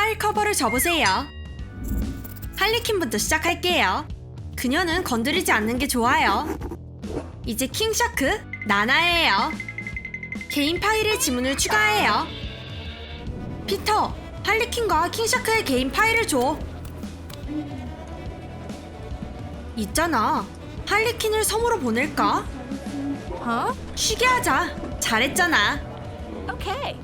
파일 커버를 접으세요. 할리퀸부터 시작할게요. 그녀는 건드리지 않는 게 좋아요. 이제 킹샤크, 나나예요. 개인 파일에 지문을 추가해요. 피터, 할리퀸과 킹샤크의 개인 파일을 줘. 있잖아. 할리퀸을 섬으로 보낼까? Huh? 쉬게 하자. 잘했잖아. Okay.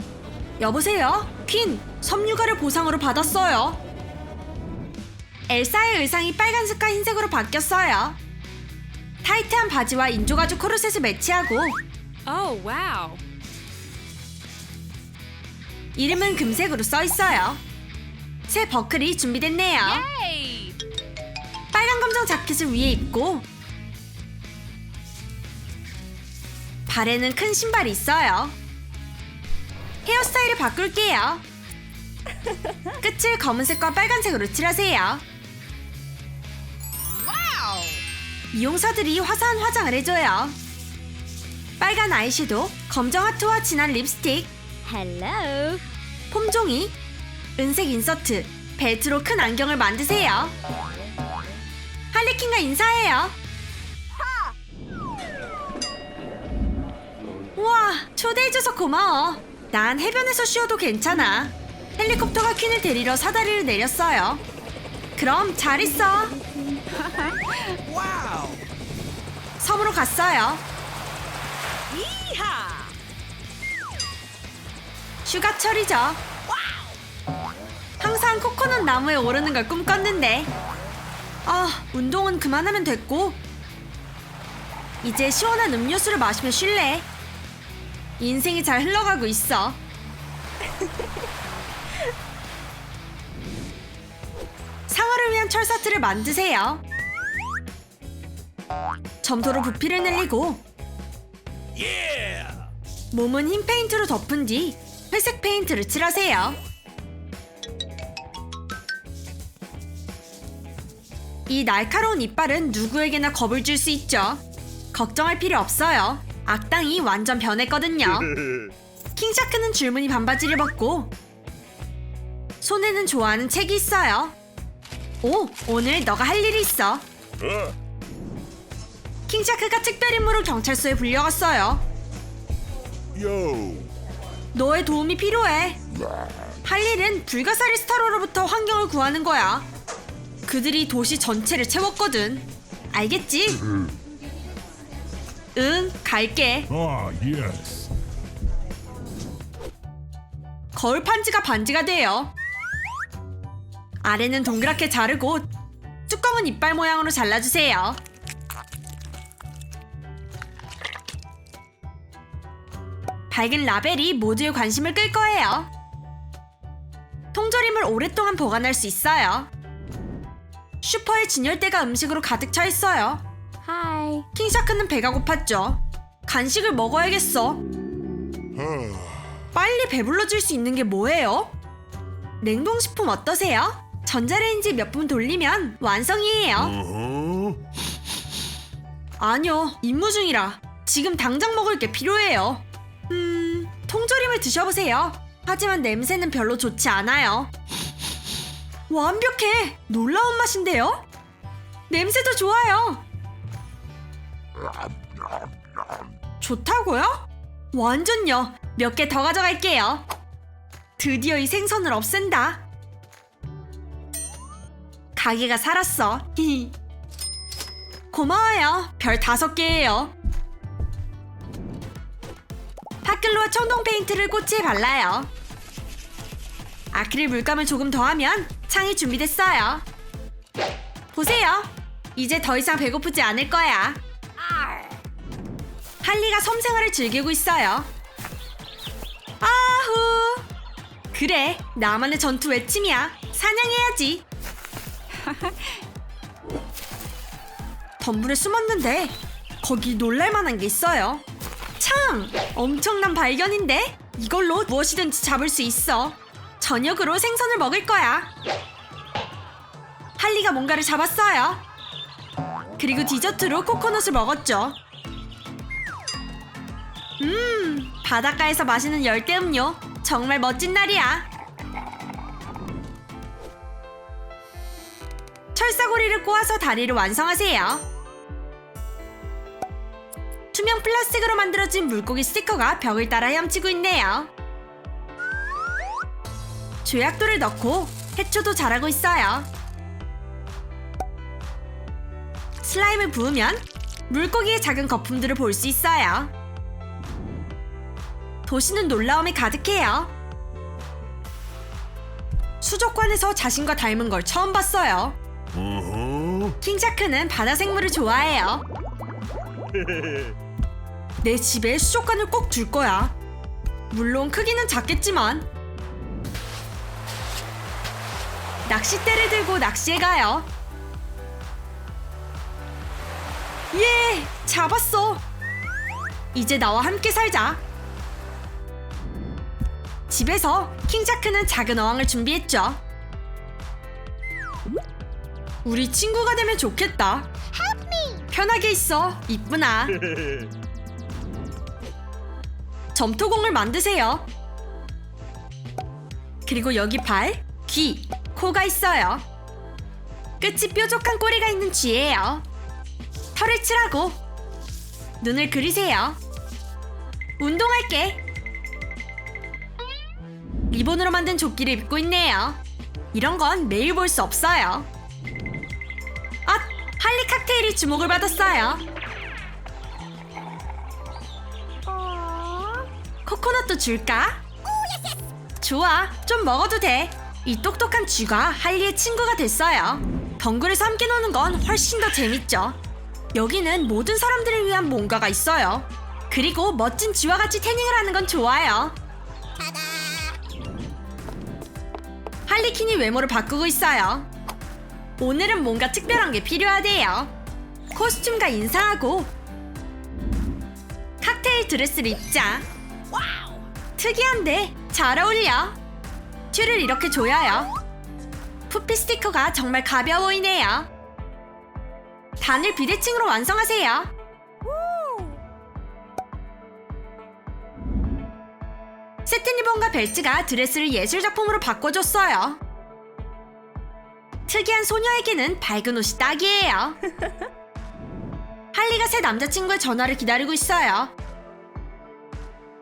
여보세요? 퀸, 섬유가를 보상으로 받았어요. 엘사의 의상이 빨간색과 흰색으로 바뀌었어요. 타이트한 바지와 인조가죽 코르셋을 매치하고 Oh, wow. 이름은 금색으로 써 있어요. 새 버클이 준비됐네요. 빨간 검정 자켓을 위에 입고 발에는 큰 신발이 있어요. 헤어스타일을 바꿀게요. 끝을 검은색과 빨간색으로 칠하세요. 미용사들이 화사한 화장을 해줘요. 빨간 아이섀도우, 검정 하트와 진한 립스틱, Hello. 폼종이, 은색 인서트, 벨트로 큰 안경을 만드세요. 할리퀸과 인사해요. 우와, 초대해줘서 고마워. 난 해변에서 쉬어도 괜찮아. 헬리콥터가 퀸을 데리러 사다리를 내렸어요. 그럼 잘 있어. 섬으로 갔어요. 휴가철이죠. 항상 코코넛 나무에 오르는 걸 꿈꿨는데. 아, 운동은 그만하면 됐고. 이제 시원한 음료수를 마시며 쉴래. 인생이 잘 흘러가고 있어. 상어를 위한 철사틀을 만드세요. 점토로 부피를 늘리고 몸은 흰 페인트로 덮은 뒤 회색 페인트를 칠하세요. 이 날카로운 이빨은 누구에게나 겁을 줄 수 있죠. 걱정할 필요 없어요. 악당이 완전 변했거든요. 킹샤크는 줄무늬 반바지를 벗고 손에는 좋아하는 책이 있어요. 오, 오늘 너가 할 일이 있어. 킹샤크가 특별 임무로 경찰서에 불려갔어요. 너의 도움이 필요해. 할 일은 불가사리 스타로로부터 환경을 구하는 거야. 그들이 도시 전체를 채웠거든. 알겠지? 응, 갈게. Ah, yes. 거울 판지가 반지가 돼요. 아래는 동그랗게 자르고 뚜껑은 이빨 모양으로 잘라주세요. 밝은 라벨이 모두의 관심을 끌 거예요. 통조림을 오랫동안 보관할 수 있어요. 슈퍼의 진열대가 음식으로 가득 차 있어요. Hi. 킹샤크는 배가 고팠죠. 간식을 먹어야겠어. 빨리 배불러질 수 있는 게 뭐예요? 냉동식품 어떠세요? 전자레인지 몇 분 돌리면 완성이에요. 아니요, 임무 중이라. 지금 당장 먹을 게 필요해요. 음, 통조림을 드셔보세요. 하지만 냄새는 별로 좋지 않아요. 완벽해! 놀라운 맛인데요? 냄새도 좋아요. 좋다고요? 완전요. 몇 개 더 가져갈게요. 드디어 이 생선을 없앤다. 가게가 살았어. 고마워요. 별 다섯 개예요. 파클로와 청동 페인트를 꼬치에 발라요. 아크릴 물감을 조금 더하면 창이 준비됐어요. 보세요. 이제 더 이상 배고프지 않을 거야. 할리가 섬 생활을 즐기고 있어요. 아후. 그래, 나만의 전투 외침이야. 사냥해야지. 덤불에 숨었는데 거기 놀랄만한 게 있어요. 참, 엄청난 발견인데 이걸로 무엇이든지 잡을 수 있어. 저녁으로 생선을 먹을 거야. 할리가 뭔가를 잡았어요. 그리고 디저트로 코코넛을 먹었죠. 음, 바닷가에서 마시는 열대 음료. 정말 멋진 날이야. 철사고리를 꼬아서 다리를 완성하세요. 투명 플라스틱으로 만들어진 물고기 스티커가 벽을 따라 헤엄치고 있네요. 조약돌을 넣고 해초도 자라고 있어요. 슬라임을 부으면 물고기의 작은 거품들을 볼 수 있어요. 도시는 놀라움이 가득해요. 수족관에서 자신과 닮은 걸 처음 봤어요. 킹샤크는 바다 생물을 좋아해요. 내 집에 수족관을 꼭 둘 거야. 물론 크기는 작겠지만. 낚싯대를 들고 낚시해 가요. 예! 잡았어! 이제 나와 함께 살자. 집에서 킹샤크는 작은 어항을 준비했죠. 우리 친구가 되면 좋겠다. 편하게 있어. 이쁘나. 점토공을 만드세요. 그리고 여기 발, 귀, 코가 있어요. 끝이 뾰족한 꼬리가 있는 쥐예요. 털을 칠하고 눈을 그리세요. 운동할게. 리본으로 만든 조끼를 입고 있네요. 이런 건 매일 볼 수 없어요. 아, 할리 칵테일이 주목을 받았어요. 코코넛도 줄까? 좋아, 좀 먹어도 돼. 이 똑똑한 쥐가 할리의 친구가 됐어요. 덩굴에서 함께 노는 건 훨씬 더 재밌죠. 여기는 모든 사람들을 위한 뭔가가 있어요. 그리고 멋진 쥐와 같이 태닝을 하는 건 좋아요. 할리퀸이 외모를 바꾸고 있어요. 오늘은 뭔가 특별한 게 필요하대요. 코스튬과 인사하고 칵테일 드레스를 입자. 특이한데 잘 어울려. 튜를 이렇게 조여요. 푸피 스티커가 정말 가벼워 보이네요. 단을 비대칭으로 완성하세요. 세트 리본과 벨트가 드레스를 예술 작품으로 바꿔줬어요. 특이한 소녀에게는 밝은 옷이 딱이에요. 할리가 새 남자친구의 전화를 기다리고 있어요.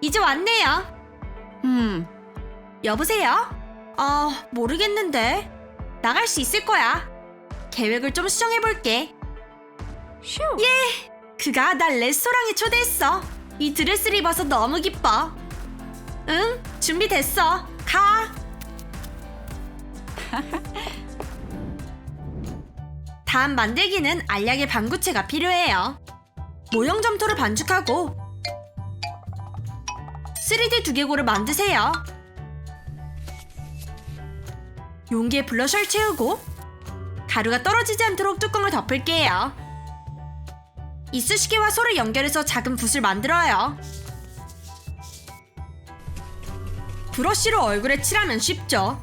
이제 왔네요. 음, 여보세요? 어, 모르겠는데. 나갈 수 있을 거야. 계획을 좀 수정해볼게. 예! 그가 날 레스토랑에 초대했어. 이 드레스를 입어서 너무 기뻐. 응, 준비됐어. 가. 다음 만들기는 알약의 반구체가 필요해요. 모형 점토를 반죽하고 3D 두개골을 만드세요. 용기에 블러셔를 채우고 가루가 떨어지지 않도록 뚜껑을 덮을게요. 이쑤시개와 소를 연결해서 작은 붓을 만들어요. 브러쉬로 얼굴에 칠하면 쉽죠.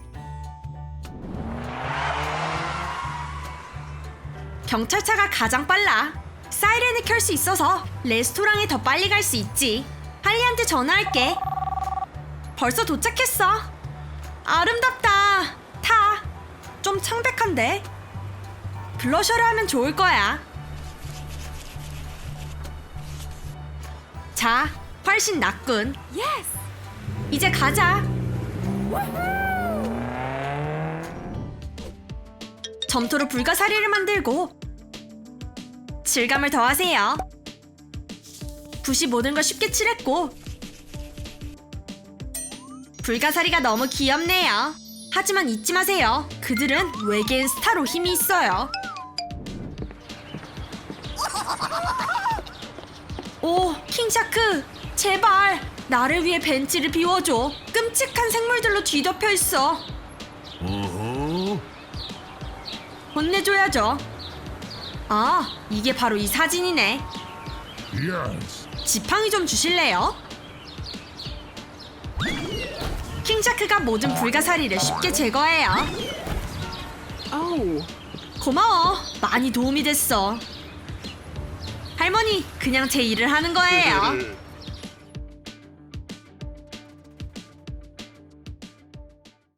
경찰차가 가장 빨라. 사이렌을 켤 수 있어서 레스토랑에 더 빨리 갈 수 있지. 할리한테 전화할게. 벌써 도착했어. 아름답다. 타. 좀 창백한데. 블러셔를 하면 좋을 거야. 자, 훨씬 낫군. Yes. 이제 가자. 점토로 불가사리를 만들고 질감을 더하세요. 붓이 모든 걸 쉽게 칠했고 불가사리가 너무 귀엽네요. 하지만 잊지 마세요. 그들은 외계인 스타로 힘이 있어요. 샤크, 제발 나를 위해 벤치를 비워줘. 끔찍한 생물들로 뒤덮여 있어. Uh-huh. 혼내줘야죠. 아, 이게 바로 이 사진이네. Yes. 지팡이 좀 주실래요? 킹샤크가 모든 불가사리를 쉽게 제거해요. Oh. 고마워. 많이 도움이 됐어. 할머니, 그냥 제 일을 하는 거예요.